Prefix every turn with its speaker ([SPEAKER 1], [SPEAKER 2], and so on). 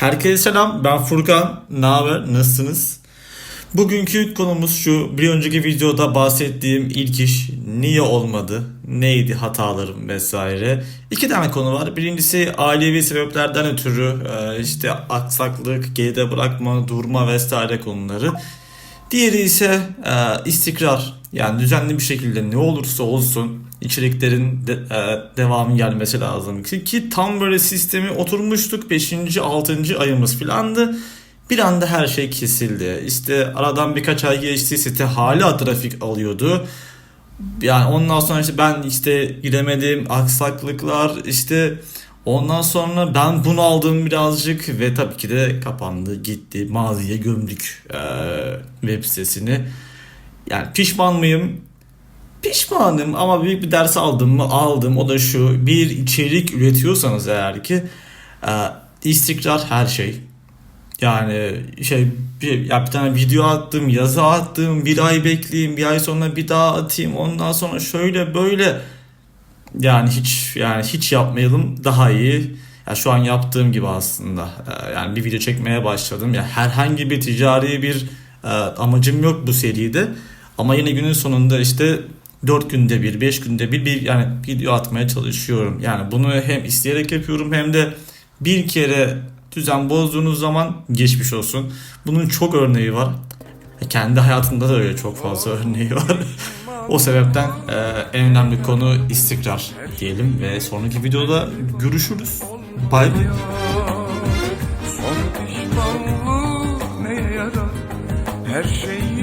[SPEAKER 1] Herkese selam. Ben Furkan. Ne haber? Nasılsınız? Bugünkü konumuz şu. Bir önceki videoda bahsettiğim ilk iş niye olmadı? Neydi hatalarım vesaire. İki tane konu var. Birincisi ailevi sebeplerden ötürü e, işte aksaklık, geride bırakma, durma vesaire konuları. Diğeri ise e, istikrar. Yani düzenli bir şekilde ne olursa olsun içeriklerin de, e, devamı gelmesi lazım. Ki, ki tam böyle sistemi oturmuştuk 5. 6. ayımız filandı. Bir anda her şey kesildi. İşte aradan birkaç ay geçti site hala trafik alıyordu. Yani ondan sonra işte ben işte gidemedim aksaklıklar işte ondan sonra ben bunu aldım birazcık ve tabii ki de kapandı gitti maziye gömdük eee, web sitesini. Yani pişman mıyım? Pişmanım ama büyük bir ders aldım mı? Aldım. O da şu. Bir içerik üretiyorsanız eğer ki e, istikrar her şey. Yani şey bir, ya bir tane video attım, yazı attım, bir ay bekleyeyim, bir ay sonra bir daha atayım, ondan sonra şöyle böyle. Yani hiç yani hiç yapmayalım daha iyi. Ya şu an yaptığım gibi aslında. E, yani bir video çekmeye başladım. Ya herhangi bir ticari bir e, amacım yok bu seride. Ama yine günün sonunda işte 4 günde bir, 5 günde bir, bir yani video atmaya çalışıyorum. Yani bunu hem isteyerek yapıyorum hem de bir kere düzen bozduğunuz zaman geçmiş olsun. Bunun çok örneği var. Kendi hayatımda da öyle çok fazla örneği var. O sebepten e, en önemli konu istikrar diyelim ve sonraki videoda görüşürüz. Bay bay. Her şeyi